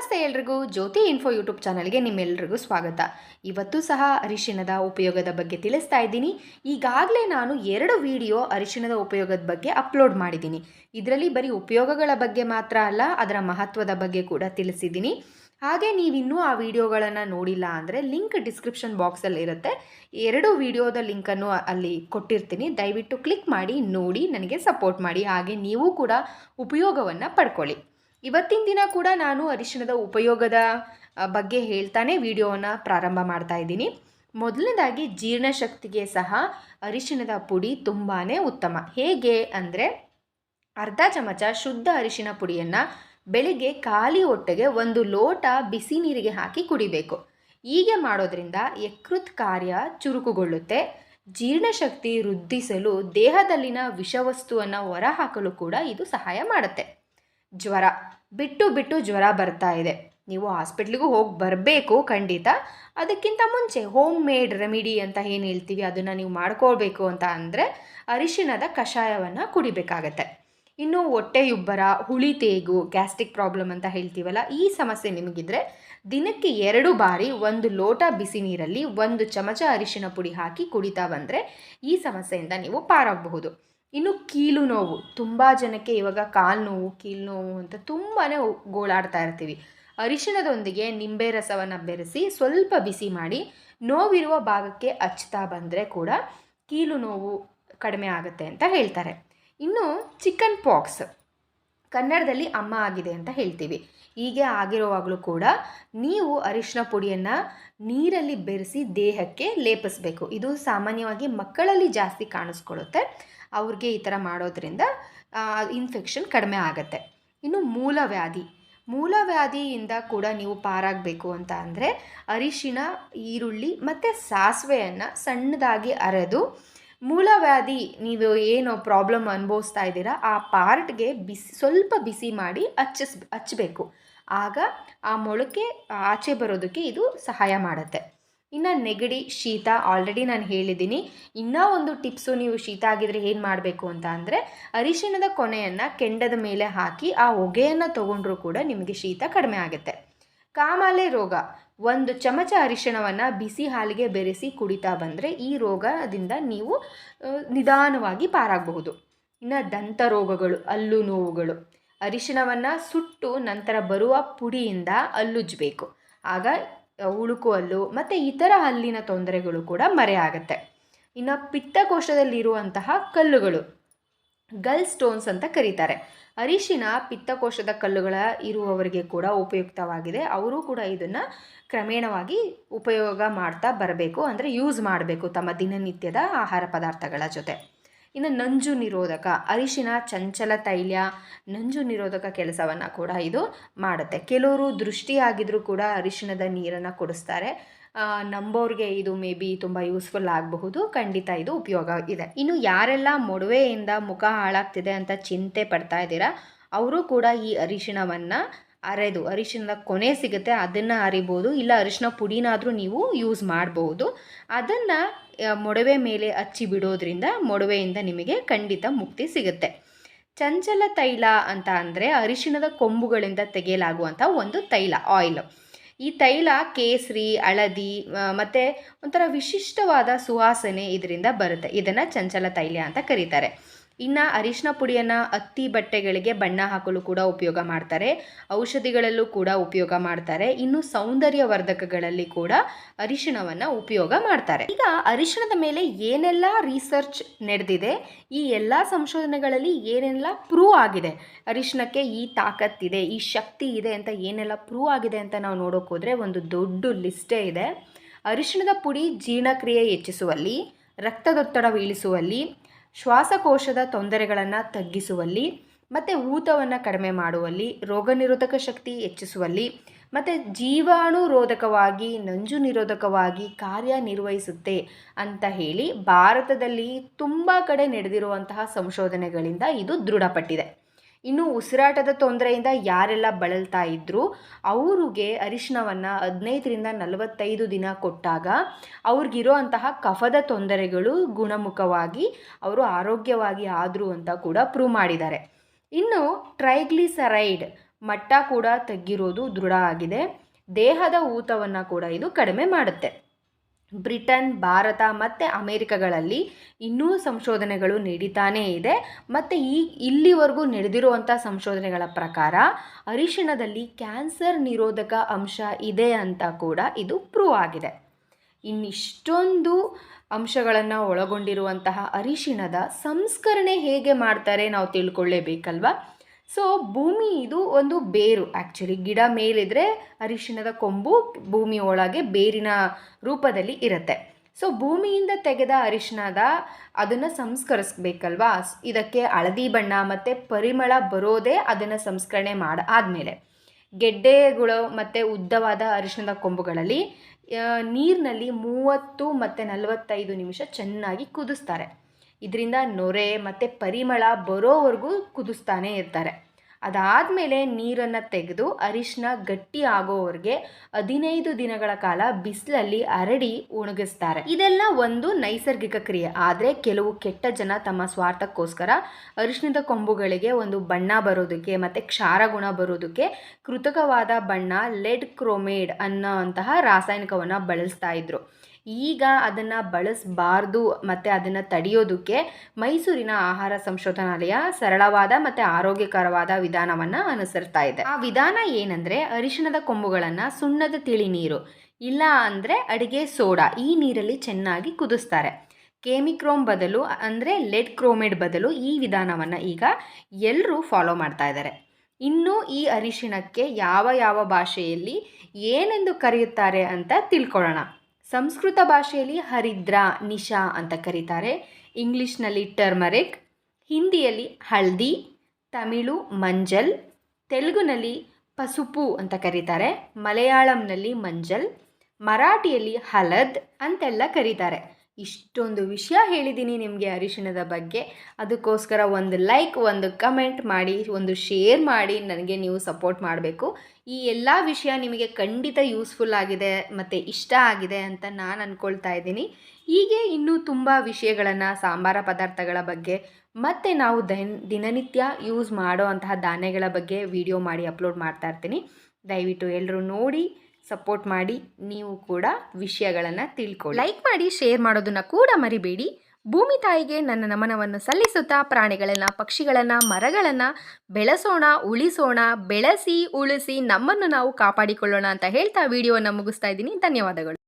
ನಮಸ್ತೆ ಎಲ್ರಿಗೂ. ಜ್ಯೋತಿ info YouTube ಚಾನಲ್ಗೆ ನಿಮ್ಮೆಲ್ರಿಗೂ ಸ್ವಾಗತ. ಇವತ್ತು ಸಹ ಅರಿಶಿಣದ ಉಪಯೋಗದ ಬಗ್ಗೆ ತಿಳಿಸ್ತಾ ಇದ್ದೀನಿ. ಈಗಾಗಲೇ ನಾನು ಎರಡು ವಿಡಿಯೋ ಅರಿಶಿಣದ ಉಪಯೋಗದ ಬಗ್ಗೆ ಅಪ್ಲೋಡ್ ಮಾಡಿದ್ದೀನಿ. ಇದರಲ್ಲಿ ಬರೀ ಉಪಯೋಗಗಳ ಬಗ್ಗೆ ಮಾತ್ರ ಅಲ್ಲ, ಅದರ ಮಹತ್ವದ ಬಗ್ಗೆ ಕೂಡ ತಿಳಿಸಿದ್ದೀನಿ. ಹಾಗೆ ನೀವಿನ್ನೂ ಆ ವಿಡಿಯೋಗಳನ್ನು ನೋಡಿಲ್ಲ ಅಂದರೆ ಲಿಂಕ್ ಡಿಸ್ಕ್ರಿಪ್ಷನ್ ಬಾಕ್ಸಲ್ಲಿ ಇರುತ್ತೆ. ಎರಡು ವಿಡಿಯೋದ ಲಿಂಕನ್ನು ಅಲ್ಲಿ ಕೊಟ್ಟಿರ್ತೀನಿ. ದಯವಿಟ್ಟು ಕ್ಲಿಕ್ ಮಾಡಿ ನೋಡಿ, ನನಗೆ ಸಪೋರ್ಟ್ ಮಾಡಿ. ಹಾಗೆ ನೀವು ಕೂಡ ಉಪಯೋಗವನ್ನು ಪಡ್ಕೊಳ್ಳಿ. ಇವತ್ತಿನ ದಿನ ಕೂಡ ನಾನು ಅರಿಶಿಣದ ಉಪಯೋಗದ ಬಗ್ಗೆ ಹೇಳ್ತಾನೆ ವಿಡಿಯೋವನ್ನು ಪ್ರಾರಂಭ ಮಾಡ್ತಾ ಇದ್ದೀನಿ. ಮೊದಲನೇದಾಗಿ ಜೀರ್ಣಶಕ್ತಿಗೆ ಸಹ ಅರಿಶಿಣದ ಪುಡಿ ತುಂಬಾ ಉತ್ತಮ. ಹೇಗೆ ಅಂದರೆ ಅರ್ಧ ಚಮಚ ಶುದ್ಧ ಅರಿಶಿನ ಪುಡಿಯನ್ನು ಬೆಳಿಗ್ಗೆ ಖಾಲಿ ಹೊಟ್ಟೆಗೆ ಒಂದು ಲೋಟ ಬಿಸಿ ನೀರಿಗೆ ಹಾಕಿ ಕುಡಿಬೇಕು. ಹೀಗೆ ಮಾಡೋದ್ರಿಂದ ಯಕೃತ್ ಕಾರ್ಯ ಚುರುಕುಗೊಳ್ಳುತ್ತೆ. ಜೀರ್ಣಶಕ್ತಿ ವೃದ್ಧಿಸಲು ದೇಹದಲ್ಲಿನ ವಿಷವಸ್ತುವನ್ನು ಹೊರಹಾಕಲು ಕೂಡ ಇದು ಸಹಾಯ ಮಾಡುತ್ತೆ. ಜ್ವರ. ಬಿಟ್ಟು ಬಿಟ್ಟು ಜ್ವರ ಬರ್ತಾ ಇದೆ. ನೀವು ಹಾಸ್ಪಿಟ್ಲಿಗೂ ಹೋಗಿ ಬರಬೇಕು ಖಂಡಿತ. ಅದಕ್ಕಿಂತ ಮುಂಚೆ ಹೋಮ್ ಮೇಡ್ ರೆಮಿಡಿ ಅಂತ ಏನು ಹೇಳ್ತೀವಿ ಅದನ್ನು ನೀವು ಮಾಡ್ಕೊಳ್ಬೇಕು ಅಂತ ಅಂದರೆ ಅರಿಶಿಣದ ಕಷಾಯವನ್ನು ಕುಡಿಬೇಕಾಗತ್ತೆ. ಇನ್ನು ಹೊಟ್ಟೆಯುಬ್ಬರ ಹುಳಿ ತೇಗು, ಗ್ಯಾಸ್ಟ್ರಿಕ್ ಪ್ರಾಬ್ಲಮ್ ಅಂತ ಹೇಳ್ತೀವಲ್ಲ ಈ ಸಮಸ್ಯೆ ನಿಮಗಿದ್ರೆ ದಿನಕ್ಕೆ ಎರಡು ಬಾರಿ ಒಂದು ಲೋಟ ಬಿಸಿ ನೀರಲ್ಲಿ ಒಂದು ಚಮಚ ಅರಿಶಿನ ಪುಡಿ ಹಾಕಿ ಕುಡಿತಾ ಬಂದರೆ ಈ ಸಮಸ್ಯೆಯಿಂದ ನೀವು ಪಾರಾಗಬಹುದು. ಇನ್ನು ಕೀಲು ನೋವು, ತುಂಬ ಜನಕ್ಕೆ ಇವಾಗ ಕಾಲು ನೋವು, ಕೀಲು ನೋವು ಅಂತ ತುಂಬಾ ಗೋಳಾಡ್ತಾ ಇರ್ತೀವಿ. ಅರಿಶಿಣದೊಂದಿಗೆ ನಿಂಬೆ ರಸವನ್ನು ಬೆರೆಸಿ ಸ್ವಲ್ಪ ಬಿಸಿ ಮಾಡಿ, ನೋವಿರುವ ಭಾಗಕ್ಕೆ ಹಚ್ತಾ ಬಂದರೆ ಕೂಡ ಕೀಲು ನೋವು ಕಡಿಮೆ ಆಗುತ್ತೆ ಅಂತ ಹೇಳ್ತಾರೆ. ಇನ್ನು ಚಿಕನ್ ಪಾಕ್ಸ್, ಕನ್ನಡದಲ್ಲಿ ಅಮ್ಮ ಆಗಿದೆ ಅಂತ ಹೇಳ್ತೀವಿ. ಹೀಗೆ ಆಗಿರುವಾಗಲೂ ಕೂಡ ನೀವು ಅರಿಶಿನ ಪುಡಿಯನ್ನು ನೀರಲ್ಲಿ ಬೆರೆಸಿ ದೇಹಕ್ಕೆ ಲೇಪಿಸಬೇಕು. ಇದು ಸಾಮಾನ್ಯವಾಗಿ ಮಕ್ಕಳಲ್ಲಿ ಜಾಸ್ತಿ ಕಾಣಿಸ್ಕೊಳ್ಳುತ್ತೆ. ಅವ್ರಿಗೆ ಈ ಥರ ಮಾಡೋದ್ರಿಂದ ಇನ್ಫೆಕ್ಷನ್ ಕಡಿಮೆ ಆಗುತ್ತೆ. ಇನ್ನು ಮೂಲವ್ಯಾಧಿ. ಮೂಲವ್ಯಾಧಿಯಿಂದ ಕೂಡ ನೀವು ಪಾರಾಗಬೇಕು ಅಂತ ಅಂದರೆ ಅರಿಶಿನ ಈರುಳ್ಳಿ ಮತ್ತು ಸಾಸಿವೆಯನ್ನು ಸಣ್ಣದಾಗಿ ಅರೆದು, ಮೂಲವ್ಯಾಧಿ ನೀವು ಏನು ಪ್ರಾಬ್ಲಮ್ ಅನುಭವಿಸ್ತಾ ಇದ್ದೀರಾ, ಆ ಪಾರ್ಟ್ಗೆ ಬಿಸಿ, ಸ್ವಲ್ಪ ಬಿಸಿ ಮಾಡಿ ಹಚ್ಚಿಸ್ ಹಚ್ಚಬೇಕು ಆಗ ಆ ಮೊಳಕೆ ಆಚೆ ಬರೋದಕ್ಕೆ ಇದು ಸಹಾಯ ಮಾಡುತ್ತೆ. ಇನ್ನು ನೆಗಡಿ, ಶೀತ ಆಲ್ರೆಡಿ ನಾನು ಹೇಳಿದ್ದೀನಿ. ಇನ್ನೂ ಒಂದು ಟಿಪ್ಸು ನೀವು ಶೀತ ಆಗಿದರೆ ಏನು ಮಾಡಬೇಕು ಅಂತ ಅಂದರೆ, ಅರಿಶಿಣದ ಕೊನೆಯನ್ನು ಕೆಂಡದ ಮೇಲೆ ಹಾಕಿ, ಆ ಹೊಗೆಯನ್ನು ತೊಗೊಂಡ್ರೂ ಕೂಡ ನಿಮಗೆ ಶೀತ ಕಡಿಮೆ ಆಗುತ್ತೆ. ಕಾಮಾಲೆ ರೋಗ, ಒಂದು ಚಮಚ ಅರಿಶಿಣವನ್ನು ಬಿಸಿ ಹಾಲಿಗೆ ಬೆರೆಸಿ ಕುಡಿತಾ ಬಂದರೆ ಈ ರೋಗದಿಂದ ನೀವು ನಿಧಾನವಾಗಿ ಪಾರಾಗಬಹುದು. ಇನ್ನು ದಂತ ರೋಗಗಳು, ಅಲ್ಲು ನೋವುಗಳು, ಅರಿಶಿಣವನ್ನು ಸುಟ್ಟು ನಂತರ ಬರುವ ಪುಡಿಯಿಂದ ಅಲ್ಲುಜ್ಜಬೇಕು ಆಗ ಉಳುಕು ಹಲ್ಲು ಮತ್ತು ಇತರ ಹಲ್ಲಿನ ತೊಂದರೆಗಳು ಕೂಡ ಮರೆಯಾಗತ್ತೆ ಇನ್ನು ಪಿತ್ತಕೋಶದಲ್ಲಿರುವಂತಹ ಕಲ್ಲುಗಳು ಗಲ್ ಸ್ಟೋನ್ಸ್ ಅಂತ ಕರೀತಾರೆ. ಅರಿಶಿನ ಪಿತ್ತಕೋಶದ ಕಲ್ಲುಗಳ ಇರುವವರಿಗೆ ಕೂಡ ಉಪಯುಕ್ತವಾಗಿದೆ. ಅವರು ಕೂಡ ಇದನ್ನು ಕ್ರಮೇಣವಾಗಿ ಉಪಯೋಗ ಮಾಡ್ತಾ ಬರಬೇಕು, ಅಂದರೆ ಯೂಸ್ ಮಾಡಬೇಕು ತಮ್ಮ ದಿನನಿತ್ಯದ ಆಹಾರ ಪದಾರ್ಥಗಳ ಜೊತೆ. ಇನ್ನು ನಂಜು ನಿರೋಧಕ, ಅರಿಶಿನ, ಚಂಚಲ ತೈಲ, ನಂಜು ನಿರೋಧಕ ಕೆಲಸವನ್ನು ಕೂಡ ಇದು ಮಾಡುತ್ತೆ. ಕೆಲವರು ದೃಷ್ಟಿಯಾಗಿದ್ದರೂ ಕೂಡ ಅರಿಶಿಣದ ನೀರನ್ನು ಕೊಡಿಸ್ತಾರೆ. ನಂಬೋರಿಗೆ ಇದು ಮೇ ಬಿ ತುಂಬ ಯೂಸ್ಫುಲ್ ಆಗಬಹುದು. ಖಂಡಿತ ಇದು ಉಪಯೋಗ ಇದೆ. ಇನ್ನು ಯಾರೆಲ್ಲ ಮೊಡವೆಯಿಂದ ಮುಖ ಹಾಳಾಗ್ತಿದೆ ಅಂತ ಚಿಂತೆ ಪಡ್ತಾ ಇದ್ದೀರಾ, ಅವರು ಕೂಡ ಈ ಅರಿಶಿಣವನ್ನು ಅರೆದು ಅರಿಶಿಣದ ಕೊನೆ ಸಿಗುತ್ತೆ, ಅದನ್ನು ಅರಿಬೋದು. ಇಲ್ಲ ಅರಿಶಿನ ಪುಡಿನಾದರೂ ನೀವು ಯೂಸ್ ಮಾಡಬಹುದು ಅದನ್ನು ಮೊಡವೆ ಮೇಲೆ ಹಚ್ಚಿ ಬಿಡೋದ್ರಿಂದ ಮೊಡವೆಯಿಂದ ನಿಮಗೆ ಖಂಡಿತ ಮುಕ್ತಿ ಸಿಗುತ್ತೆ. ಚಂಚಲ ತೈಲ ಅಂತ ಅಂದರೆ ಅರಿಶಿಣದ ಕೊಂಬುಗಳಿಂದ ತೆಗೆಯಲಾಗುವಂಥ ಒಂದು ತೈಲ ಆಯಿಲ್ ಈ ತೈಲ ಕೇಸರಿ, ಹಳದಿ ಮತ್ತು ಒಂಥರ ವಿಶಿಷ್ಟವಾದ ಸುವಾಸನೆ ಇದರಿಂದ ಬರುತ್ತೆ. ಇದನ್ನು ಚಂಚಲ ತೈಲ ಅಂತ ಕರೀತಾರೆ. ಇನ್ನು ಅರಿಶಿನ ಪುಡಿಯನ್ನು ಅತ್ತಿ ಬಟ್ಟೆಗಳಿಗೆ ಬಣ್ಣ ಹಾಕಲು ಕೂಡ ಉಪಯೋಗ ಮಾಡ್ತಾರೆ. ಔಷಧಿಗಳಲ್ಲೂ ಕೂಡ ಉಪಯೋಗ ಮಾಡ್ತಾರೆ. ಇನ್ನು ಸೌಂದರ್ಯವರ್ಧಕಗಳಲ್ಲಿ ಕೂಡ ಅರಿಶಿಣವನ್ನು ಉಪಯೋಗ ಮಾಡ್ತಾರೆ. ಈಗ ಅರಿಶಿಣದ ಮೇಲೆ ಏನೆಲ್ಲ ರಿಸರ್ಚ್ ನಡೆದಿದೆ, ಈ ಎಲ್ಲ ಸಂಶೋಧನೆಗಳಲ್ಲಿ ಏನೆಲ್ಲ ಪ್ರೂವ್ ಆಗಿದೆ? ಅರಿಶಿಣಕ್ಕೆ ಈ ತಾಕತ್ತಿದೆ ಈ ಶಕ್ತಿ ಇದೆ ಅಂತ ಏನೆಲ್ಲ ಪ್ರೂವ್ ಆಗಿದೆ ಅಂತ ನಾವು ನೋಡೋಕ್ಕೋದ್ರೆ ಒಂದು ದೊಡ್ಡ ಲಿಸ್ಟೇ ಇದೆ. ಅರಿಶಿಣದ ಪುಡಿ ಜೀರ್ಣಕ್ರಿಯೆ ಹೆಚ್ಚಿಸುವಲ್ಲಿ, ರಕ್ತದೊತ್ತಡ ಇಳಿಸುವಲ್ಲಿ ಶ್ವಾಸಕೋಶದ ತೊಂದರೆಗಳನ್ನು ತಗ್ಗಿಸುವಲ್ಲಿ ಮತ್ತು ಊತವನ್ನು ಕಡಿಮೆ ಮಾಡುವಲ್ಲಿ, ರೋಗನಿರೋಧಕ ಶಕ್ತಿ ಹೆಚ್ಚಿಸುವಲ್ಲಿ ಮತ್ತು ಜೀವಾಣು ರೋಧಕವಾಗಿ ನಂಜು ನಿರೋಧಕವಾಗಿ ಕಾರ್ಯನಿರ್ವಹಿಸುತ್ತೆ ಅಂತ ಹೇಳಿ ಭಾರತದಲ್ಲಿ ತುಂಬ ಕಡೆ ನಡೆದಿರುವಂತಹ ಸಂಶೋಧನೆಗಳಿಂದ ಇದು ದೃಢಪಟ್ಟಿದೆ. ಇನ್ನು ಉಸಿರಾಟದ ತೊಂದರೆಯಿಂದ ಯಾರೆಲ್ಲ ಬಳಲ್ತಾ ಇದ್ದರೂ ಅವ್ರಿಗೆ ಅರಿಶಿಣವನ್ನು ಹದಿನೈದರಿಂದ ನಲವತ್ತೈದು ದಿನ ಕೊಟ್ಟಾಗ ಅವ್ರಿಗಿರೋ ಅಂತಹ ಕಫದ ತೊಂದರೆಗಳು ಗುಣಮುಖವಾಗಿ ಅವರು ಆರೋಗ್ಯವಾಗಿ ಆದರು ಅಂತ ಕೂಡ ಪ್ರೂವ್ ಮಾಡಿದ್ದಾರೆ. ಇನ್ನು ಟ್ರೈಗ್ಲಿಸರೈಡ್ ಮಟ್ಟ ಕೂಡ ತಗ್ಗಿರೋದು ದೃಢ ಆಗಿದೆ. ದೇಹದ ಊತವನ್ನು ಕೂಡ ಇದು ಕಡಿಮೆ ಮಾಡುತ್ತೆ. ಬ್ರಿಟನ್, ಭಾರತ ಮತ್ತು ಅಮೇರಿಕಗಳಲ್ಲಿ ಇನ್ನೂ ಸಂಶೋಧನೆಗಳು ನಡೀತಾನೇ ಇದೆ. ಮತ್ತು ಈ ಇಲ್ಲಿವರೆಗೂ ನಡೆದಿರುವಂಥ ಸಂಶೋಧನೆಗಳ ಪ್ರಕಾರ ಅರಿಶಿಣದಲ್ಲಿ ಕ್ಯಾನ್ಸರ್ ನಿರೋಧಕ ಅಂಶ ಇದೆ ಅಂತ ಕೂಡ ಇದು ಪ್ರೂವ್ ಆಗಿದೆ. ಇನ್ನಿಷ್ಟೊಂದು ಅಂಶಗಳನ್ನು ಒಳಗೊಂಡಿರುವಂತಹ ಅರಿಶಿಣದ ಸಂಸ್ಕರಣೆ ಹೇಗೆ ಮಾಡ್ತಾರೆ ನಾವು ತಿಳ್ಕೊಳ್ಳೇಬೇಕಲ್ವಾ? ಸೊ ಭೂಮಿ ಇದು ಒಂದು ಬೇರು ಆ್ಯಕ್ಚುಲಿ ಗಿಡ ಮೇಲಿದ್ರೆ ಅರಿಶಿಣದ ಕೊಂಬು, ಭೂಮಿ ಒಳಗೆ ಬೇರಿನ ರೂಪದಲ್ಲಿ ಇರುತ್ತೆ. ಸೊ ಭೂಮಿಯಿಂದ ತೆಗೆದ ಅರಿಶಿಣದ ಅದನ್ನು ಸಂಸ್ಕರಿಸ್ಬೇಕಲ್ವಾ? ಇದಕ್ಕೆ ಹಳದಿ ಬಣ್ಣ ಮತ್ತು ಪರಿಮಳ ಬರೋದೇ ಅದನ್ನು ಸಂಸ್ಕರಣೆ ಮಾಡಿ, ಆದಮೇಲೆ. ಗೆಡ್ಡೆಗಳು ಮತ್ತು ಉದ್ದವಾದ ಅರಿಶಿಣದ ಕೊಂಬುಗಳಲ್ಲಿ ನೀರಿನಲ್ಲಿ ಮೂವತ್ತು ಮತ್ತು ನಲವತ್ತೈದು ನಿಮಿಷ ಚೆನ್ನಾಗಿ ಕುದಿಸ್ತಾರೆ. ಇದರಿಂದ ನೊರೆ ಮತ್ತು ಪರಿಮಳ ಬರೋವರೆಗೂ ಕುದಿಸ್ತಾನೆ ಇರ್ತಾರೆ. ಅದಾದಮೇಲೆ ನೀರನ್ನು ತೆಗೆದು ಅರಿಶಿನ ಗಟ್ಟಿ ಆಗೋವರೆಗೆ ಹದಿನೈದು ದಿನಗಳ ಕಾಲ ಬಿಸಿಲಲ್ಲಿ ಅರಡಿ ಒಣಗಿಸ್ತಾರೆ. ಇದೆಲ್ಲ ಒಂದು ನೈಸರ್ಗಿಕ ಕ್ರಿಯೆ. ಆದರೆ ಕೆಲವು ಕೆಟ್ಟ ಜನ ತಮ್ಮ ಸ್ವಾರ್ಥಕ್ಕೋಸ್ಕರ ಅರಿಶಿನದ ಕೊಂಬುಗಳಿಗೆ ಒಂದು ಬಣ್ಣ ಬರೋದಕ್ಕೆ ಮತ್ತು ಕ್ಷಾರ ಗುಣ ಬರೋದಕ್ಕೆ ಕೃತಕವಾದ ಬಣ್ಣ ಲೆಡ್ ಕ್ರೋಮೇಡ್ ಅನ್ನೋ ಅಂತಹ ರಾಸಾಯನಿಕವನ್ನು ಬಳಸ್ತಾ ಇದ್ರು. ಈಗ ಅದನ್ನು ಬಳಸಬಾರ್ದು ಮತ್ತು ಅದನ್ನು ತಡೆಯೋದಕ್ಕೆ ಮೈಸೂರಿನ ಆಹಾರ ಸಂಶೋಧನಾಲಯ ಸರಳವಾದ ಮತ್ತು ಆರೋಗ್ಯಕರವಾದ ವಿಧಾನವನ್ನು ಅನುಸರಿಸ್ತಾ ಇದೆ. ಆ ವಿಧಾನ ಏನಂದರೆ ಅರಿಶಿಣದ ಕೊಂಬುಗಳನ್ನು ಸುಣ್ಣದ ತಿಳಿ ನೀರು, ಇಲ್ಲ ಅಂದರೆ ಅಡುಗೆ ಸೋಡಾ ಈ ನೀರಲ್ಲಿ ಚೆನ್ನಾಗಿ ಕುದಿಸ್ತಾರೆ. ಕೆಮಿಕ್ರೋಮ್ ಬದಲು ಅಂದರೆ ಲೆಡ್ ಕ್ರೋಮೇಡ್ ಬದಲು ಈ ವಿಧಾನವನ್ನು ಈಗ ಎಲ್ಲರೂ ಫಾಲೋ ಮಾಡ್ತಾ ಇದ್ದಾರೆ. ಇನ್ನು ಈ ಅರಿಶಿಣಕ್ಕೆ ಯಾವ ಯಾವ ಭಾಷೆಯಲ್ಲಿ ಏನೆಂದು ಕರೆಯುತ್ತಾರೆ ಅಂತ ತಿಳ್ಕೊಳ್ಳೋಣ. ಸಂಸ್ಕೃತ ಭಾಷೆಯಲ್ಲಿ ಹರಿದ್ರ, ನಿಶಾ ಅಂತ ಕರೀತಾರೆ. ಇಂಗ್ಲೀಷ್ನಲ್ಲಿ ಟರ್ಮರಿಕ್, ಹಿಂದಿಯಲ್ಲಿ ಹಳದಿ, ತಮಿಳು ಮಂಜಲ್, ತೆಲುಗುನಲ್ಲಿ ಪಸುಪು ಅಂತ ಕರೀತಾರೆ. ಮಲಯಾಳಂನಲ್ಲಿ ಮಂಜಲ್, ಮರಾಠಿಯಲ್ಲಿ ಹಲದ್ ಅಂತೆಲ್ಲ ಕರೀತಾರೆ. ಇಷ್ಟೊಂದು ವಿಷಯ ಹೇಳಿದ್ದೀನಿ ನಿಮಗೆ ಅರಿಶಿಣದ ಬಗ್ಗೆ. ಅದಕ್ಕೋಸ್ಕರ ಒಂದು ಲೈಕ್ ಒಂದು ಕಮೆಂಟ್ ಮಾಡಿ, ಒಂದು ಶೇರ್ ಮಾಡಿ, ನನಗೆ ನೀವು ಸಪೋರ್ಟ್ ಮಾಡಬೇಕು. ಈ ಎಲ್ಲ ವಿಷಯ ನಿಮಗೆ ಖಂಡಿತ ಯೂಸ್ಫುಲ್ ಆಗಿದೆ ಮತ್ತು ಇಷ್ಟ ಆಗಿದೆ ಅಂತ ನಾನು ಅಂದ್ಕೊಳ್ತಾ ಇದ್ದೀನಿ. ಹೀಗೆ ಇನ್ನೂ ತುಂಬ ವಿಷಯಗಳನ್ನು, ಸಾಂಬಾರ ಪದಾರ್ಥಗಳ ಬಗ್ಗೆ, ಮತ್ತು ನಾವು ದೈನ್, ದಿನನಿತ್ಯ ಯೂಸ್ ಮಾಡೋ ಅಂತಹ ಬಗ್ಗೆ ವಿಡಿಯೋ ಮಾಡಿ ಅಪ್ಲೋಡ್ ಮಾಡ್ತಾ ಇರ್ತೀನಿ. ದಯವಿಟ್ಟು ಎಲ್ಲರೂ ನೋಡಿ ಸಪೋರ್ಟ್ ಮಾಡಿ, ನೀವು ಕೂಡ ವಿಷಯಗಳನ್ನು ತಿಳ್ಕೊಳ್ಳಿ. ಲೈಕ್ ಮಾಡಿ ಶೇರ್ ಮಾಡೋದನ್ನು ಕೂಡ ಮರಿಬೇಡಿ. ಭೂಮಿ ತಾಯಿಗೆ ನನ್ನ ನಮನವನ್ನು ಸಲ್ಲಿಸುತ್ತಾ, ಪ್ರಾಣಿಗಳನ್ನು, ಪಕ್ಷಿಗಳನ್ನು, ಮರಗಳನ್ನು ಬೆಳೆಸೋಣ, ಉಳಿಸೋಣ, ಬೆಳೆಸಿ, ಉಳಿಸಿ ನಮ್ಮನ್ನು ನಾವು ಕಾಪಾಡಿಕೊಳ್ಳೋಣ ಅಂತ ಹೇಳ್ತಾ ವಿಡಿಯೋವನ್ನು ಮುಗಿಸ್ತಾ ಇದ್ದೀನಿ. ಧನ್ಯವಾದಗಳು.